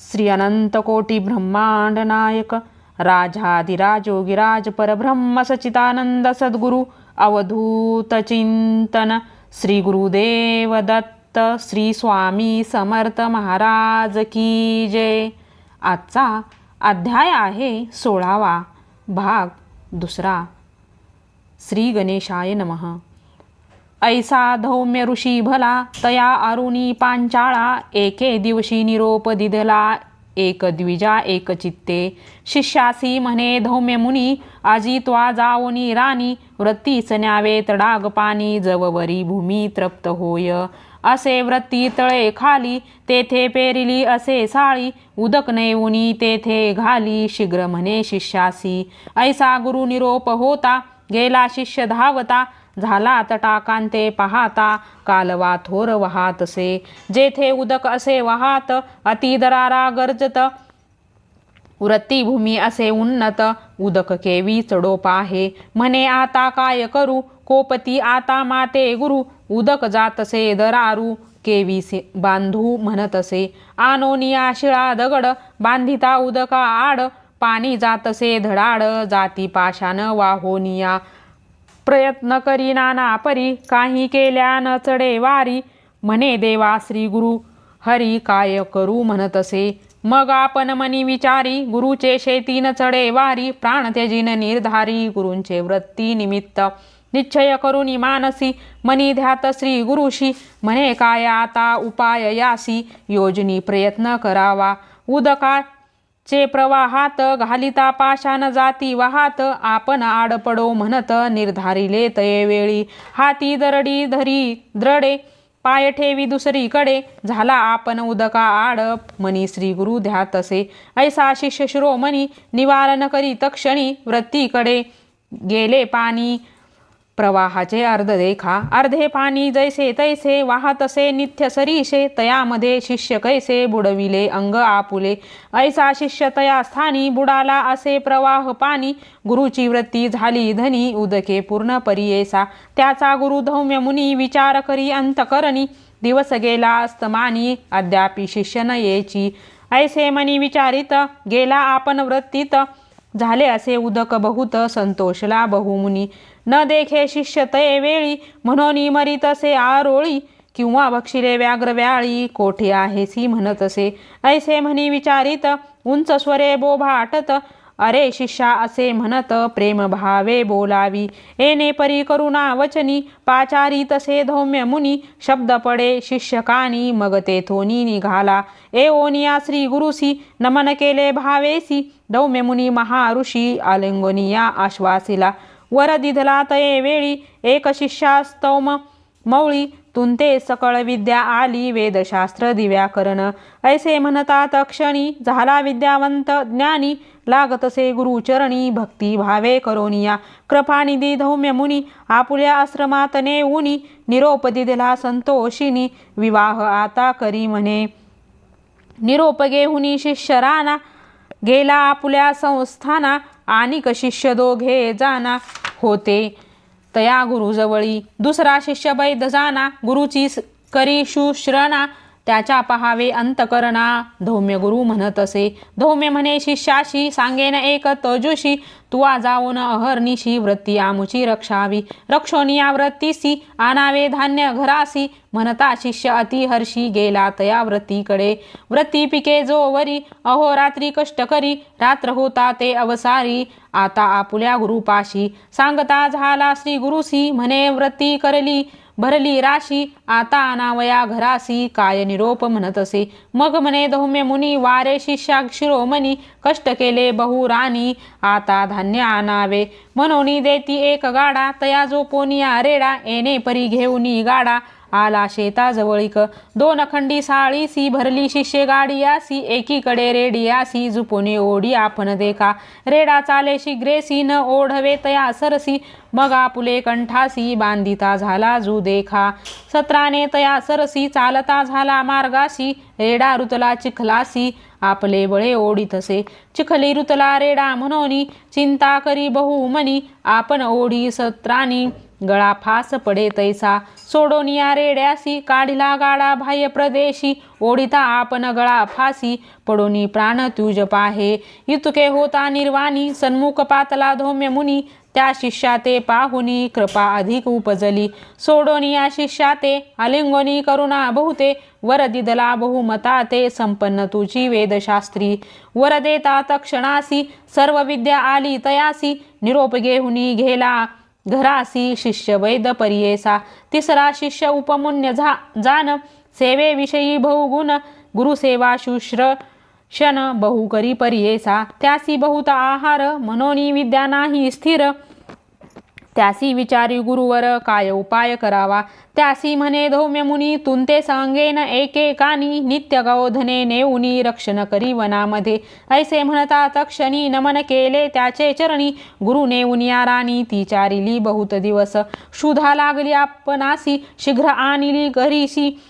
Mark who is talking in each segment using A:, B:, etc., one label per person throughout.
A: श्री अनंत कोटी ब्रह्मांड नायक राजाधिराज योगिराज परब्रह्म सचितानंद सद्गुरु अवधूत चिंतन श्री गुरुदेव दत्त श्री स्वामी समर्थ महाराज की जय. आजचा अध्याय आहे सोळावा भाग दुसरा. श्री गणेशाय नमः. ऐसा धौम्य ऋषी भला तया अरुणी पांचाळा एके दिवशी निरोप दिधला एक द्विजा एक चित्ते। शिष्यासी म्हणे धौम्य मुनी आजी त्वा जावनी राणी वृत्तीच न्यावे तडाग पाणी जववरी भूमी तृप्त होय। असे वृत्ती तळे खाली तेथे पेरिली असे साळी उदक नेऊनी तेथे घाली शीघ्र म्हणे शिष्यासी। ऐसा गुरु निरोप होता गेला शिष्य धावता झाला तटाकांते पाहता कालवा थोर वाहातसे. जेथे उदक असे वाहात अति दरारा गर्जत. वृत्तीभूमी असे उन्नत उदक केवी चढो पाहे. म्हणे आता काय करू? कोपती आता माते गुरु. उदक जातसे दरारू केवी से बांधू म्हणतसे. आनोनिया शिळा दगड बांधिता उदका आड. पाणी जातसे धडाड जाती पाशान वाहोनिया. प्रयत्न करी नाना परी काही केल्या न चढे वारी. म्हणे देवा श्री गुरु हरी काय करू म्हणतसे मग आपण मनी विचारी गुरुचे शेतीन चढे वारी. प्राण त्यजीन निर्धारी गुरूंचे वृत्ती निमित्त. निश्चय करून मानसी मनी ध्यात श्री गुरुशी. म्हणे काय आता उपाय यासी? योजनी प्रयत्न करावा. उदका चे प्रवाहात घालिता पाशान जाती वाहात आपण आडपडो म्हणत निर्धारिले तये वेळी हाती दरडी धरी द्रडे पाय ठेवी दुसरीकडे. झाला आपण उदका आड मनी श्री गुरु ध्या तसे. ऐसा शिष्य शिरोमणी निवारण करी तक्षणी वृत्तीकडे गेले पाणी. प्रवाहाचे अर्ध देखा अर्धे पाणी जैसे तैसे वाहतसे नित्य सरीशे तयामध्ये शिष्य कैसे बुडविले अंग आपुले. ऐसा शिष्य तया स्थानी बुडाला असे प्रवाह पाणी. गुरुची वृत्ती झाली धनी उदके पूर्ण परियेसा. त्याचा गुरु धौम्य मुनी विचार करी अंतकरणी. दिवस गेला अस्तमानी अद्यापि शिष्य न येची. ऐसे मनी विचारित गेला आपण वृत्तीत. झाले असे उदक बहुत संतोषला बहुमुनी. न देखे शिष्य तये वेळी म्हणून मरीत असे आरोळी. किंवा बक्षिले व्याघ्र व्याळी कोठे आहे सी म्हणत असे. ऐसे म्हणी विचारित उंच स्वरे बोभाटत अरे शिष्या असे म्हणत प्रेम भावे बोलावी. एने परी करुणा वचनी पाचारी तसे धौम्य मुनी. शब्द पडे शिष्यकानी मग तेथोनी निघाला. ए ओनिया श्री गुरुसी नमन केले भावेसी. धौम्य मुनी महाऋषी आलिंगोनिया आश्वासिला. वर दिधला तये वेळी एक शिष्यास्तौम मौळी तुंते सकळ विद्या आली वेदशास्त्र दिव्याकरण. ऐसे म्हणतात क्षणी झाला विद्यावंत ज्ञानी लागतसे गुरुचरणी भक्ती भावे करोनिया. कृपानिधी धौम्य मुनी आपुल्या आश्रमात नेऊनी निरोप दिला संतोषिनी विवाह आता करी म्हणे. निरोप घेहुनी शिष्य राना गेला आपुल्या संस्थाना आणि शिष्य दोघे जाना होते. तया गुरुजवळी दुसरा शिष्य बैद जाना गुरुची करी शुश्रणा त्याच्या पहावे अंतकरणा. धौम्य गुरु म्हणत असे. धौम्य म्हणे शिष्याशी सांगेन एक तजुशी. तुवा जाऊन अहर्निशी वृत्ती आमुची रक्षावी. रक्षोनिया वृत्तीसी आणावे धान्य घरासी. म्हणता शिष्य अतिहर्षी गेला तया वृत्तीकडे. वृत्ती पिके जो वरी अहोरात्री कष्ट करी. रात्र होता ते अवसारी. आता आपुल्या गुरुपाशी. सांगता झाला श्री गुरुसी म्हणे वृत्ती करली. भरली राशी आता अनावया घरासी काय निरोप म्हणत असे. मग म्हणे धौम्य मुनी वारे शिष्या शिरोमणी कष्ट केले बहुराणी आता धान्य आणावे. म्हणून देती एक गाडा तया जो पोनिया रेडा येणे परी घेऊनी गाडा. आला शेताजवळीक. दोन खंडी साळीसी भरली शिष्ये गाडिया सी एकीकडे रेडी सी जुपोने ओढी आपण देखा. रेडा चाले शीघ्रेसी न ओढवे तया सरसी. मग आपुले कंठासी बांधिता झाला जू देखा. सत्राने तया सरसी चालता झाला मार्गासी रेडा ऋतला चिखलासी आपले बळे ओढीतसे. चिखली रुतला रेडा म्हणोनी चिंता करी बहुमनी आपण ओढी सत्रानी. गळा फास पडे तैसा. सोडोनिया रेड्यासी काढिला गाडा बाह्य प्रदेशी. ओढिता आपण गळा फासी पडोनी प्राण तुज पाहे. इतके होता निर्वाणी सन्मुख पातला धौम्य मुनी. त्या शिष्या ते पाहुनी कृपा अधिक उपजली. सोडोनिया शिष्या ते अलिंगोनी करुणा बहुते. वर दिदला बहुमता ते संपन्न तुझी वेदशास्त्री. वर देता तक्षणासी सर्व विद्या आली तयासी. निरोप घेहुनी घेला. घरासी शिष्य वैद परियेसा तिसरा शिष्य उपमुन्य झा जान सेवेविषयी बहुगुण गुरुसेवा शुश्र शन बहुकरी परियेसा त्यासी बहुत आहार मनोनी विद्या नाही स्थिर त्यासी विचारी गुरुवर काय उपाय करावा? त्यासी म्हणे धौम्य मुनी तुंते सांगेन एकेकानी. नित्य गौधने नेऊनी रक्षण करी वनामध्ये. ऐसे म्हणता तक्षणी नमन केले त्याचे चरणी. गुरु नेऊन या राणी ती चारिली बहुत दिवस. शुधा लागली आपणासी शीघ्र आणली घरीसी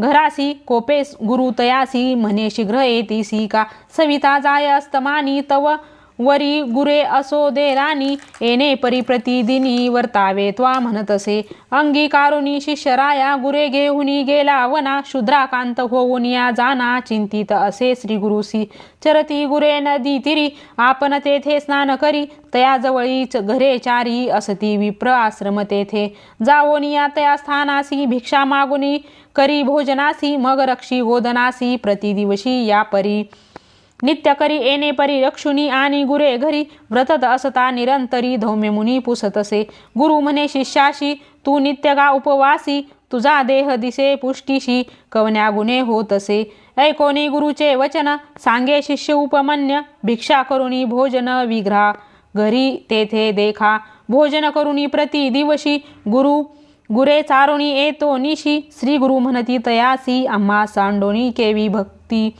A: घरासी कोपेस गुरु तयासी. म्हणे शीघ्र येतीसी का? सविता जाय अस्तमानी तव वरी गुरे असो दे राणी येणे परी प्रतिदिनी वर्तावे त्वा म्हणत असे. अंगीकारुनी शिष्यराया गुरे घेऊनी गेला वना शूद्राकांत होऊन या जाना चिंतित असे श्री गुरुसी चरती गुरे नदी तिरी आपण तेथे स्नान करी तयाजवळीच घरे चारी असती विप्र आश्रम तेथे. जावोनी या तया स्थानासी भिक्षा मागुनी करी भोजनासी मग रक्षी गोदनासी प्रतिदिवशी या परी. नित्य करी येणे परी रक्षुनी आणि गुरे घरी व्रतत असता निरंतरी धौम्य मुनी पुसतसे गुरु म्हणे शिष्याशी तू नित्यगा उपवासी तुझा देह दिसे पुष्टीशी कवन्या गुणे होतसे ऐकोनी गुरुचे वचन सांगे शिष्य उपमन्य भिक्षा करुणी भोजन विघ्रा. घरी तेथे देखा भोजन करुणी प्रति दिवशी गुरु गुरे चारुणी येतो निशी. श्री गुरु म्हणती तयासी आम्हा सांडोणी केवी भक्ती.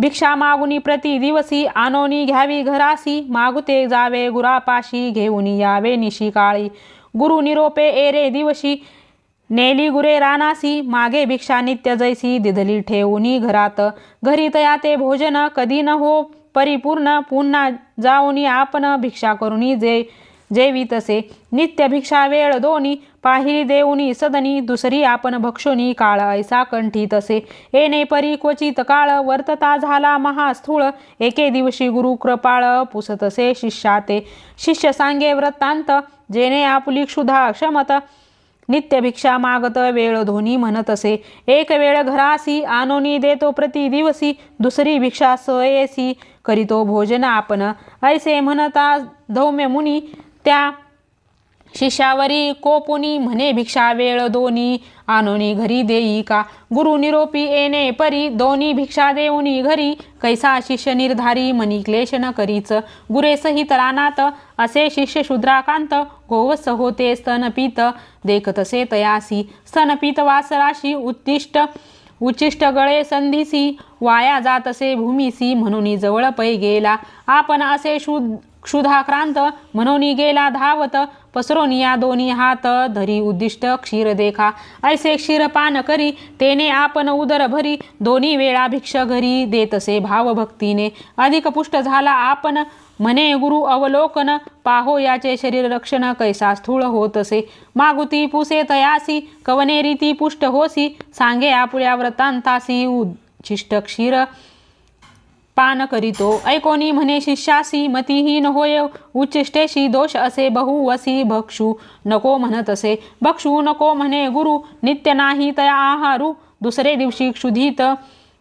A: भिक्षा मागुनी प्रति दिवसी आनोनी घ्यावी घरासी मागुते जावे गुरापाशी घेऊनी यावे निशी काळी. गुरु निरोपे एरे दिवशी नेली गुरे रानासी मागे भिक्षा नित्य जैसी दिधली ठेवूनी घरात. घरी तया ते भोजन कधी न हो परिपूर्ण पुन्हा जाऊनी आपण भिक्षा करुनी जे जेवी तसे. नित्य भिक्षा वेळ दोनी पाहिली देऊनी सदनी दुसरी आपण भक्षोनी काळ ऐसा कंठी तसे. येणे परी क्वचित काळ वर्तता झाला महास्थूळ. एके दिवशी गुरु कृपाळ पुसतसे शिष्याते. शिष्य सांगे वृत्तांत जेणे आपली क्षुधा क्षमत. नित्य भिक्षा मागत वेळ धोनी म्हणत असे एक वेळ घरासी आनोनी देतो प्रति दिवसी. दुसरी भिक्षा सयसी करीतो भोजन आपण ऐसे म्हणता धौम्य मुनी त्या शिष्यावरी कोपुनी म्हणे भिक्षा वेळ दोन्ही आणोनी घरी देई का? गुरु निरोपी येणे परी. दोन्ही भिक्षा देऊनी घरी. कैसा शिष्य निर्धारी? मनी क्लेश न करीच. गुरेसहित रानात. असे शिष्य शूद्राकांत. गोवस होते स्तनपित देखतसे तयासी. स्तनपीत वासराशी उत्तिष्ट उच्चिष्ट गळे संधीसी. वाया जातसे भूमीसी. म्हणून जवळ पै गेला. आपण असे शु क्षुधाक्रांत म्हणून गेला धावत पसरून या दोन्ही हात धरी उद्दिष्ट क्षीर देखा. ऐसे क्षीर पान करी तेने आपण उदर भरी. दोन्ही वेळा भिक्ष घरी देतसे भावभक्तीने. अधिक पुष्ट झाला आपण म्हणे गुरु अवलोकन. पाहो याचे शरीर रक्षण कैसा स्थूळ होतसे. मागुती पुसे तयासी कवने रीती पुष्ट होसी. सांगे आपुळ्या व्रतांतासी उच्छिष्ट क्षीर. पान करीतो। ऐकोनी म्हणे शिष्यासी मतीहीन होय उच्चिष्टेशी दोष असे बहुवसी भक्षू नको म्हणत असे. भक्षू नको म्हणे गुरु नित्य नाही तया आहारू दुसरे दिवशी क्षुधित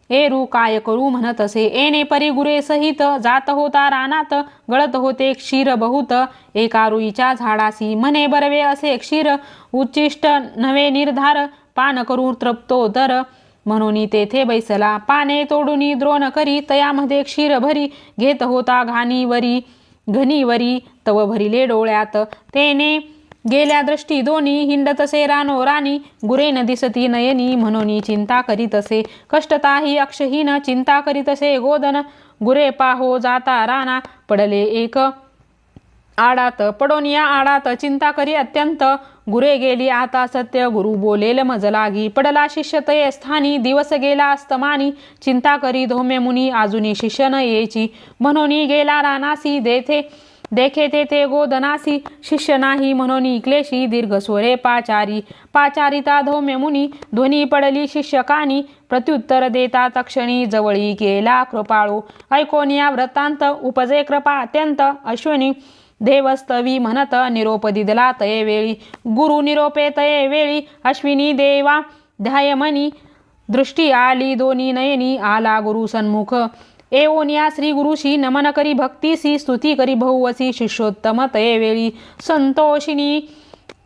A: एरू काय करू म्हणत असे. एने परी गुरे सहित जात होता रानात गळत होते क्षीर बहुत एका रुईच्या झाडासी म्हणे बरवे असे क्षीर उच्चिष्ट नवे निर्धार पान करू तृप्तो तर म्हणून तेथे बैसला पाने तोडूनी द्रोण करी तयामध्ये क्षीर भरी घेत होता घाणीवरी घनीवरी तव भरिले डोळ्यात. तेने गेल्या दृष्टी दोन्ही हिंडतसे रानो राणी गुरेन दिसती नयनी म्हणून चिंता करीतसे कष्टताही अक्षहीन चिंता करीतसे गोदन गुरे पाहो जाता राना पडले एक आडात. पडोन या आडात चिंता करी अत्यंत. गुरे गेली आता सत्य. गुरु बोलेल मज लागी पडला शिष्य तये स्थानी. दिवस गेला अस्तमानी. चिंता करी धोमे मुनी. अजुनी शिष्य न येची. म्हणून गेला रानासी. देथे देखे तेथे गोदनासी. शिष्य नाही म्हणून क्लेशी दीर्घ स्वरे पाचारी. पाचारिता धोमे मुनी. ध्वनी पडली शिष्यकानी प्रत्युत्तर देता तक्षणी. जवळी केला कृपाळू. ऐकोनिया वृत्तांत. उपजे कृपा अत्यंत. अश्विनी देवस्तवी म्हणत निरोप दिदला तये वेळी. गुरु निरोपे तये वेळी. अश्विनी देवा ध्यायमनी. दृष्टी आली दोन्ही नयनी आला गुरु सन्मुख. एवोनिया श्री गुरुशी नमन करी भक्तीसी स्तुती करी बहुवसी शिष्योत्तम तये वेळी. संतोषिनी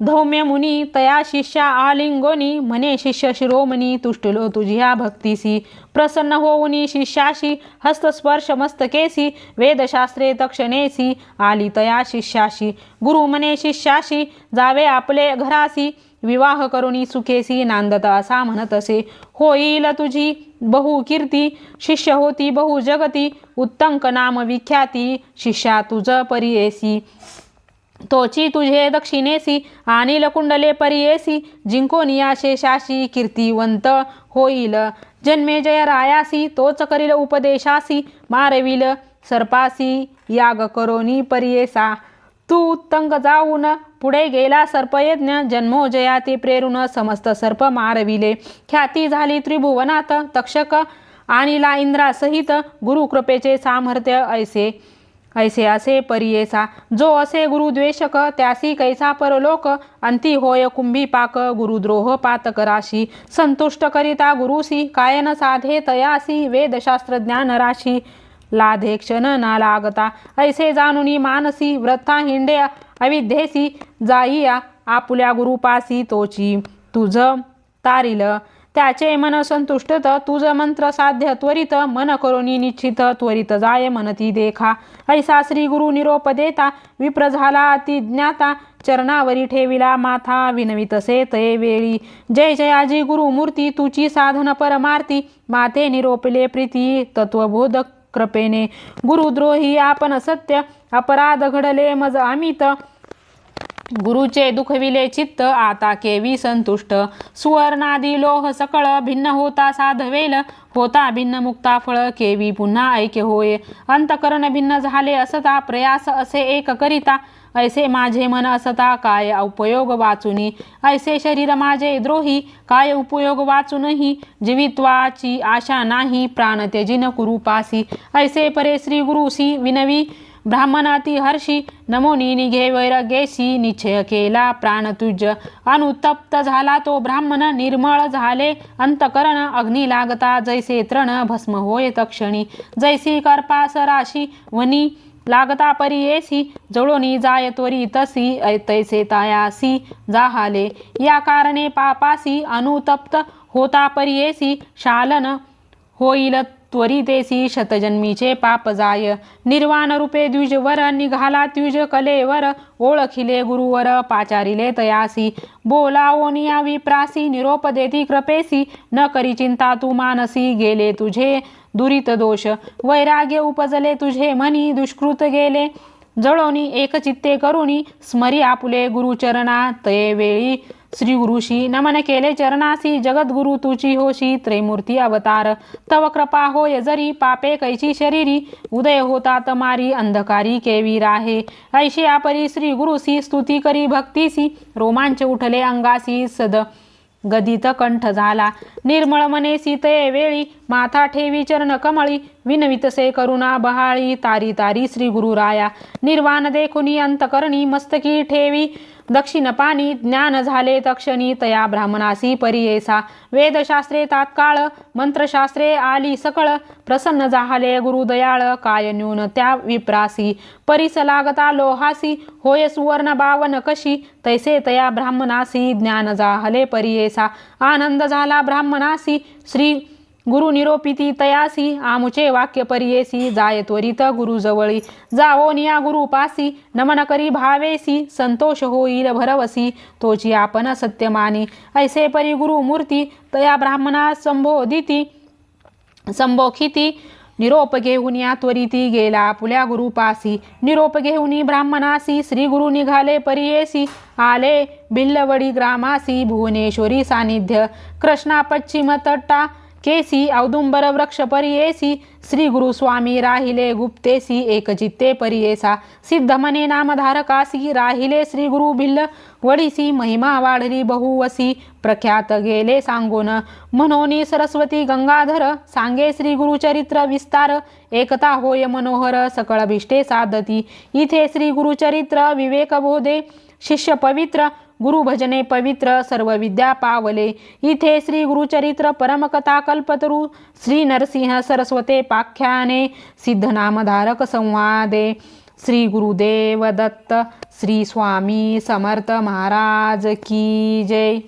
A: धौम्य मुनी तया शिष्या आलिंगोनी म्हणे शिष्य शिरोमणी तुष्टलो तुझ्या भक्तीसी. प्रसन्न होऊनी शिष्याशी हस्तस्पर्श मस्तकेसी वेदशास्त्रे तक्षणेसी आली तया शिष्याशी. गुरु म्हणे शिष्याशी जावे आपले घरासी विवाह करुणी सुखेसी नांदत असा म्हणत असे होईल तुझी बहु कीर्ती शिष्य होती बहु जगती उत्तंक नाम विख्याती शिष्या तुझ परियेसी. तोची तुझे दक्षिणेसी आणि लकुंडले परियेसी जिंकोनिया शेषाशी कीर्तिवंत होईल. जन्मे जय रायासी तोच करील उपदेशासी मारविल सर्पासी याग करोनी परियेसा. तू उत्तंग जाऊन पुढे गेला सर्पयज्ञ जन्मोजया ते प्रेरून समस्त सर्प मारविले. ख्याती झाली त्रिभुवनात तक्षक आणिला इंद्रासहित गुरुकृपेचे सामर्थ्य ऐसे. ऐसे असे परियेसा? जो असे गुरुद्वेषक त्यासी कैसा परलोक? अंती होय कुंभी पाक गुरुद्रोह पातक राशी. संतुष्ट करिता गुरुसी कायन साधे तयासी वेदशास्त्र ज्ञान राशी. लाधे क्षण ना लागता ऐसे जाणुनी मानसी व्रथा हिंडे अविद्येसी जाईया आपुल्या गुरुपासी तोची. तुझ तारिल त्याचे मन संतुष्टत तुझ मंत्र साध्य त्वरित मन करुणी निश्चित त्वरित जाय मनती देखा. ऐसा श्री गुरु निरोप देता विप्र झाला अति ज्ञाता चरणावरी ठेविला माथा विनवितसे तये वेळी. जय जयाजी गुरुमूर्ती तुची साधन परमार्ती माते निरोपले प्रीती तत्वबोध कृपेने. गुरुद्रोही आपण सत्य अपराध घडले मज अमित गुरुचे दुखविले चित्त आता केवी संतुष्ट. सुवर्णादी लोह सकळ भिन्न होता साधवेल. होता भिन्न मुक्ता फळ केवी पुन्हा ऐके होय. अंतकरण भिन्न झाले असता प्रयास असे एक करिता. ऐसे माझे मन असता काय उपयोग वाचुनी. ऐसे शरीर माझे द्रोही काय उपयोग वाचूनही. जीवित्वाची आशा नाही प्राण त्यजिन कुरुपासी. ऐसे परे श्री गुरुसी विनवी. ब्राह्मणाती हर्षी नमोनी निघे वैरगेसी निश्चय केला प्राण तुझ अनुतप्त झाला तो ब्राह्मण निर्मळ झाले अंतकरण अग्नी लागता जैसे तृण भस्म होय तक्षणी जैसी कर्पास राशी वनी लागता परी येसी जळोनी जाय त्वरी तसी तैसे तायासी जाहाले या कारणे पापासी अनुतप्त होता परियेसी शालन होईल त्वरितेसी शतजन्मीचे पाप जाय. निर्वाण रूपे द्विजवर निघाला द्विज कलेवर. ओळखिले गुरुवर पाचारिले तयासी. बोलावोनिया विप्रासी निरोप देती कृपेसी. न करी चिंता तू मानसी गेले तुझे दुरित दोष. वैराग्य उपजले तुझे मनी दुष्कृत गेले. जळोनी एकचित्ते करुणी स्मरी आपुले गुरुचरणा तये वेळी श्री गुरुशी नमन केले चरणासी जगद्गुरु तुची होशी त्रैमूर्ती अवतार. तव कृपा होय जरी पापे कैची शरीरी उदय होता तमारी अंधकारी केवी राहे. ऐशी आपरी श्री गुरुसी स्तुती करी भक्तीसी रोमांच उठले अंगासी सद गदित कंठ झाला. निर्मळ मने सीते वेळी माथा ठेवी चरण कमळी विनवितसे करुणा बहाळी तारी तारी श्री गुरुराया निर्वाण देखुनी अंतकरणी मस्तकी ठेवी. दक्षिण पाणी ज्ञान झाले तक्षणी तया ब्राह्मणासी परियेसा. वेदशास्त्रे तात्काळ मंत्रशास्त्रे आली सकळ. प्रसन्न झाले गुरुदयाळ काय न्यून त्या विप्रासी. परिस लागता लोहासी होय सुवर्ण बावन कशी. तैसे तया ब्राह्मणासी ज्ञान जाहले परियेसा. आनंद झाला ब्राह्मणासी श्री गुरु निरोपिती तयासी आमुचे वाक्य परियेसी जाय त्वरित गुरुजवळी जावो निया गुरुपासी नमन करी भावेसी संतोष होईल भरवसी तोची आपण सत्यमानी ऐसे परी गुरुमूर्ती तया ब्राह्मणा संबोधिती संबोखिती निरोप घेऊन या त्वरिती गेला पुल्या गुरुपासी निरोप घेऊन ब्राह्मणासी श्री गुरु निघाले परियेसी आले बिल्लवडी ग्रामासी भुवनेश्वरी सानिध्य कृष्णा पश्चिम तट्टा केसी औदुंबर वृक्ष परियेसी श्री गुरु स्वामी राहिले गुप्तेसी एकचित्ते परियेसा सिद्धमने नामधारकासी राहिले श्री गुरु भिल्ल वडीसी महिमा वाढली बहुवसी प्रख्यात गेले सांगून मनोनी सरस्वती गंगाधर सांगे श्री गुरुचरित्र विस्तार एकता होय मनोहर सकळ भिष्टे साधती इथे श्री गुरुचरित्र विवेक बोधे शिष्य पवित्र गुरु भजने पवित्र सर्व विद्या पावले इथे श्री गुरुचरित्र परमकथा कल्पतरू श्री नरसिंह सरस्वते पाख्याने सिद्धनामधारक संवादे. श्री गुरुदेव दत्त श्री स्वामी समर्थ महाराज की जय.